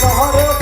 শহরে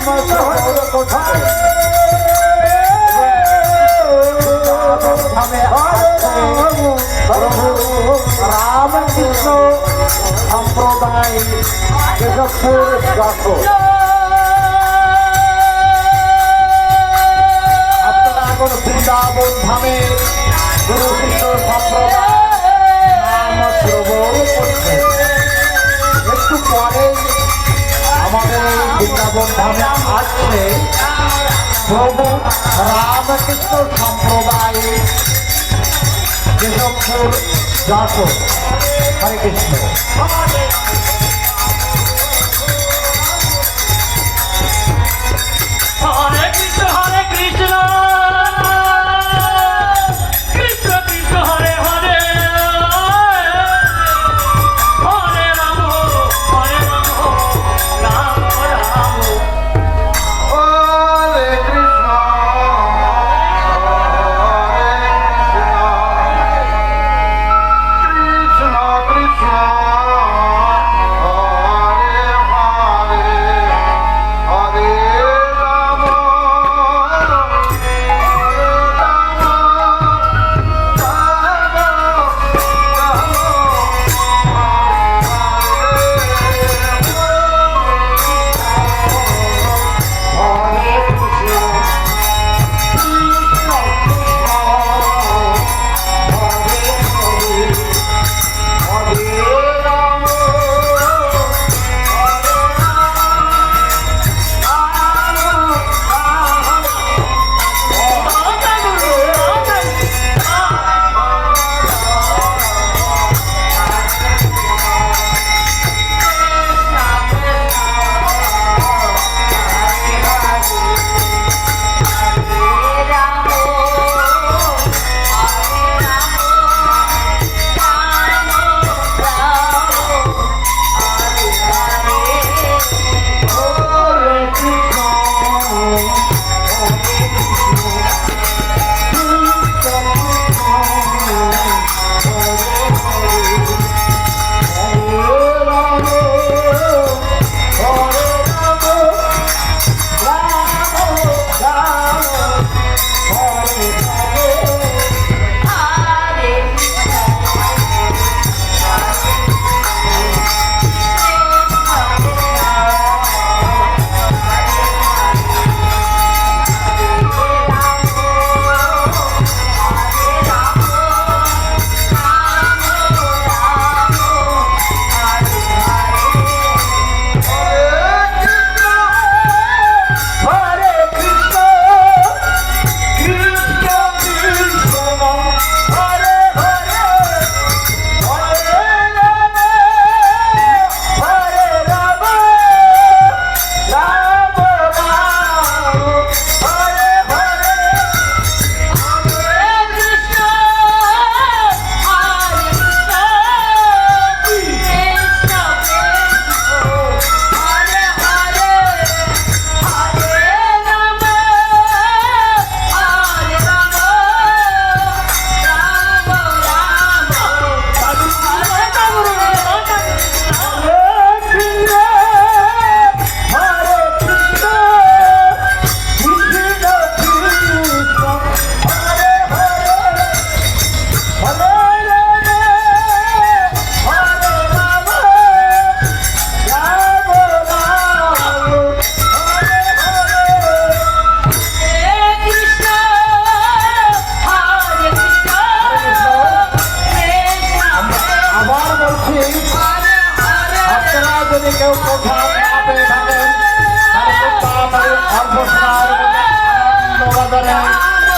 আমার শহর কোথায় রামকৃষ্ণ সম্প্রদায় জগৎপুর। প্রভু রামকৃষ্ণ সম্প্রদায়ে। কেশবপুর যশোর হরে কৃষ্ণ। হরে কৃষ্ণ হরে কৃষ্ণ।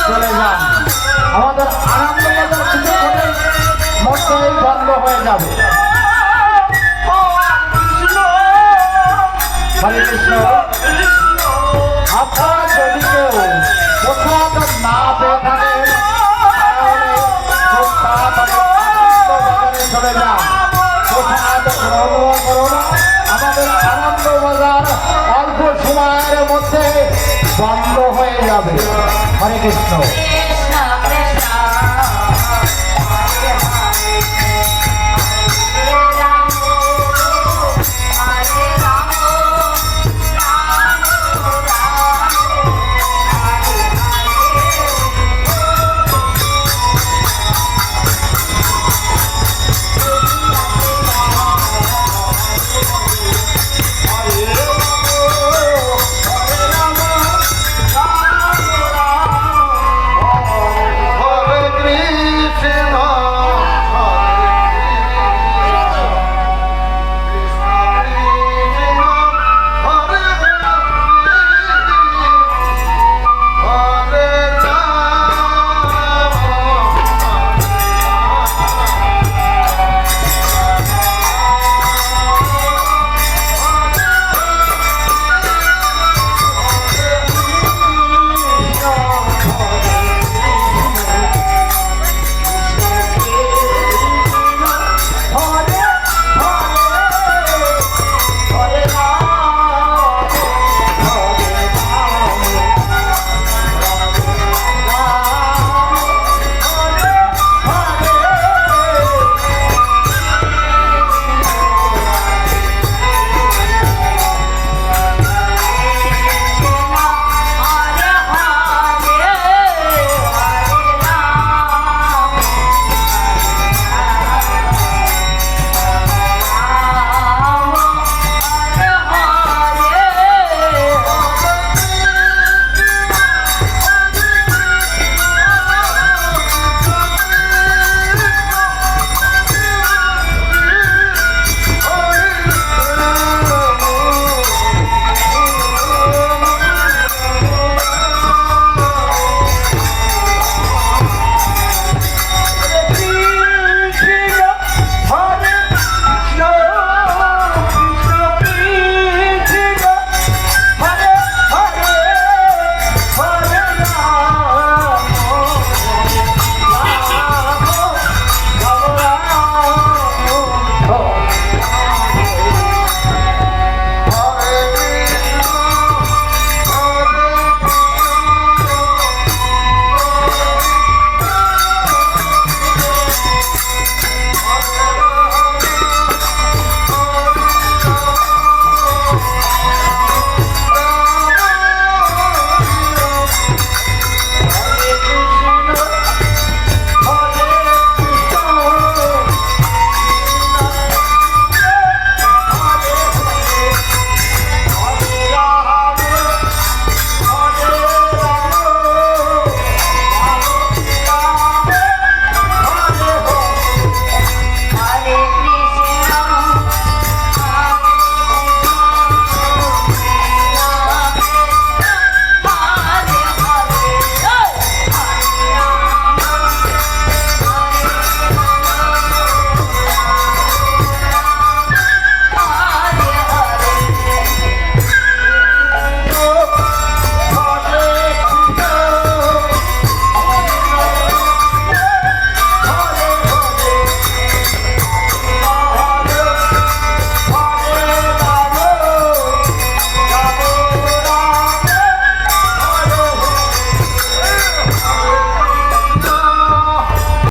চলে যান। আমাদের বাজার কিছুক্ষণের বন্ধ হয়ে যাবে। আপনারা যদি কেউ প্রসাদ না পেয়ে যান। করুন আমাদের আনন্দ বাজার অল্প সময়ের মধ্যে বন্ধ হয়ে যাবে। হরে কৃষ্ণ।